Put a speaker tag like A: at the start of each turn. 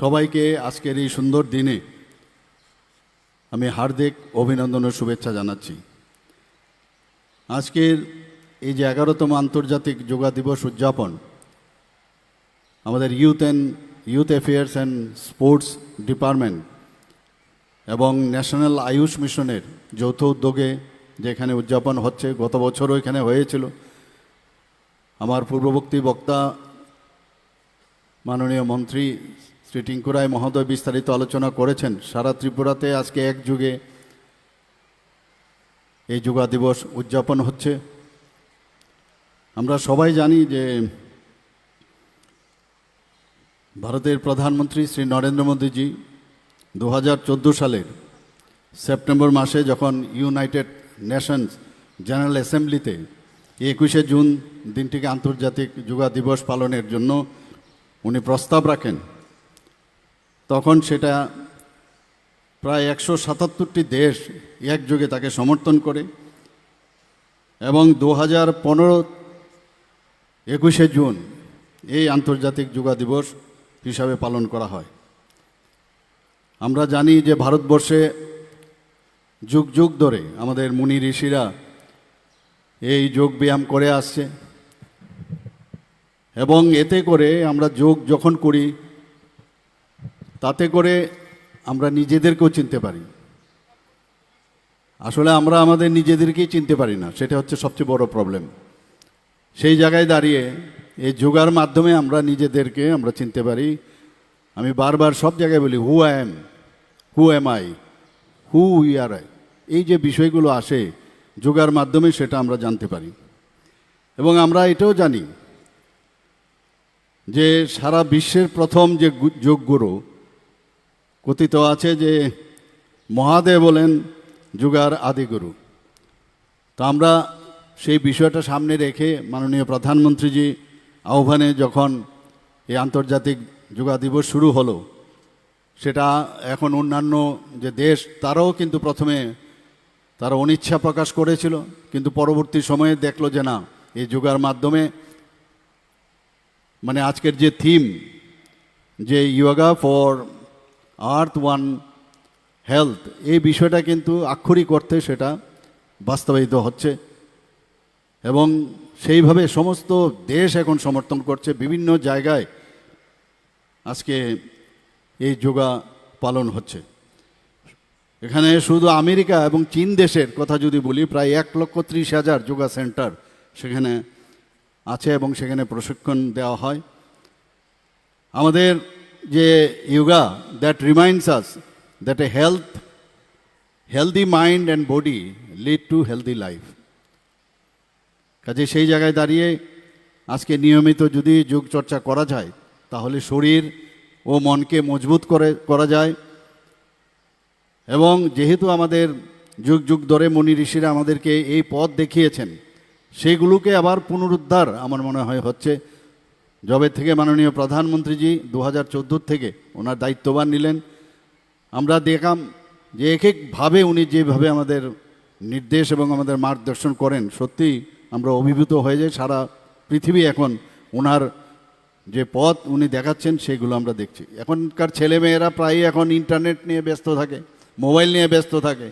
A: সবাইকে আজকের এই সুন্দর দিনে আমি হার্দিক অভিনন্দন ও শুভেচ্ছা জানাচ্ছি। আজকের এই যে এগারোতম আন্তর্জাতিক যোগা দিবস উদযাপন, আমাদের youth and youth affairs and sports department এবং ন্যাশনাল আয়ুষ মিশনের যৌথ উদ্যোগে যেখানে উদযাপন হচ্ছে, গত বছরও এখানে হয়েছিল। আমার পূর্ববর্তী বক্তা, মাননীয় মন্ত্রী শ্রী টিঙ্কু রায় মহোদয় বিস্তারিত আলোচনা করেছেন। সারা ত্রিপুরাতে আজকে এক যুগে এই যোগা দিবস উদযাপন হচ্ছে। আমরা সবাই জানি যে ভারতের প্রধানমন্ত্রী শ্রী নরেন্দ্র মোদীজি দু হাজার চোদ্দ সালের সেপ্টেম্বর মাসে যখন ইউনাইটেড নেশনস জেনারেল অ্যাসেম্বলিতে একুশে জুন দিনটিকে আন্তর্জাতিক যোগা দিবস পালনের জন্য উনি প্রস্তাব রাখেন তখন সেটা প্রায় একশো সাতাত্তরটি দেশ একযোগে তাকে সমর্থন করে এবং দু হাজার পনেরো একুশে জুন এই আন্তর্জাতিক যোগা দিবস হিসাবে পালন করা হয়। আমরা জানি যে ভারতবর্ষে যুগ যুগ ধরে আমাদের মুনি ঋষিরা এই যোগ ব্যায়াম করে আসছে এবং এতে করে আমরা যোগ যখন করি তাতে করে আমরা নিজেদেরকেও চিনতে পারি। আসলে আমরা আমাদের নিজেদেরকেই চিনতে পারি না, সেটা হচ্ছে সবচেয়ে বড় প্রবলেম সেই জায়গায় দাঁড়িয়ে এই যোগার মাধ্যমে আমরা নিজেদেরকে আমরা চিনতে পারি। আমি বারবার সব জায়গায় বলি who I am who am I who we are I এই যে বিষয়গুলো আসে যোগার মাধ্যমে, সেটা আমরা জানতে পারি। এবং আমরা এটাও জানি যে সারা বিশ্বের প্রথম যে যোগগুরু কথিত আছে যে মহাদেব বলেন যুগার আদিগুরু। তো আমরা সেই বিষয়টা সামনে রেখে মাননীয় প্রধানমন্ত্রীজি আহ্বানে যখন এই আন্তর্জাতিক যোগা দিবস শুরু হলো, সেটা এখন অন্যান্য যে দেশ, তারাও কিন্তু প্রথমে তারা অনিচ্ছা প্রকাশ করেছিল, কিন্তু পরবর্তী সময়ে দেখল যে না, এই যোগার মাধ্যমে মানে আজকের যে থিম যে yoga for earth one health এই বিষয়টা কিন্তু আক্ষরিক অর্থে সেটা বাস্তবায়িত হচ্ছে। এবং সেইভাবে সমস্ত দেশ এখন সমর্থন করছে, বিভিন্ন জায়গায় আজকে এই যোগা পালন হচ্ছে। এখানে শুধু আমেরিকা এবং চীন দেশের কথা যদি বলি, প্রায় এক লক্ষ ত্রিশ হাজার যোগা সেন্টার সেখানে আছে এবং সেখানে প্রশিক্ষণ দেওয়া হয়। আমাদের যে yoga that reminds us that a health healthy mind and body lead to healthy life কাজে সেই জায়গায় দাঁড়িয়ে আজকে নিয়মিত যদি যোগ চর্চা করা যায়, তাহলে শরীর ও মনকে মজবুত করে, করা যায়। এবং যেহেতু আমাদের যুগ যুগ ধরে মনি ঋষিরা আমাদেরকে এই পথ দেখিয়েছেন সেইগুলোকে আবার পুনরুদ্ধার আমার মনে হয় হচ্ছে জবে থেকে মাননীয় প্রধানমন্ত্রীজি দু হাজার চোদ্দোর থেকে ওনার দায়িত্ববান নিলেন। আমরা দেখলাম যে এক একভাবে উনি যেভাবে আমাদের নির্দেশ এবং আমাদের মার্গদর্শন করেন, সত্যি আমরা অভিভূত হয়ে যাই। সারা পৃথিবী এখন ওনার যে পথ উনি দেখাচ্ছেন, সেগুলো আমরা দেখছি। এখনকার ছেলেমেয়েরা প্রায়ই এখন ইন্টারনেট নিয়ে ব্যস্ত থাকে, মোবাইল নিয়ে ব্যস্ত থাকে।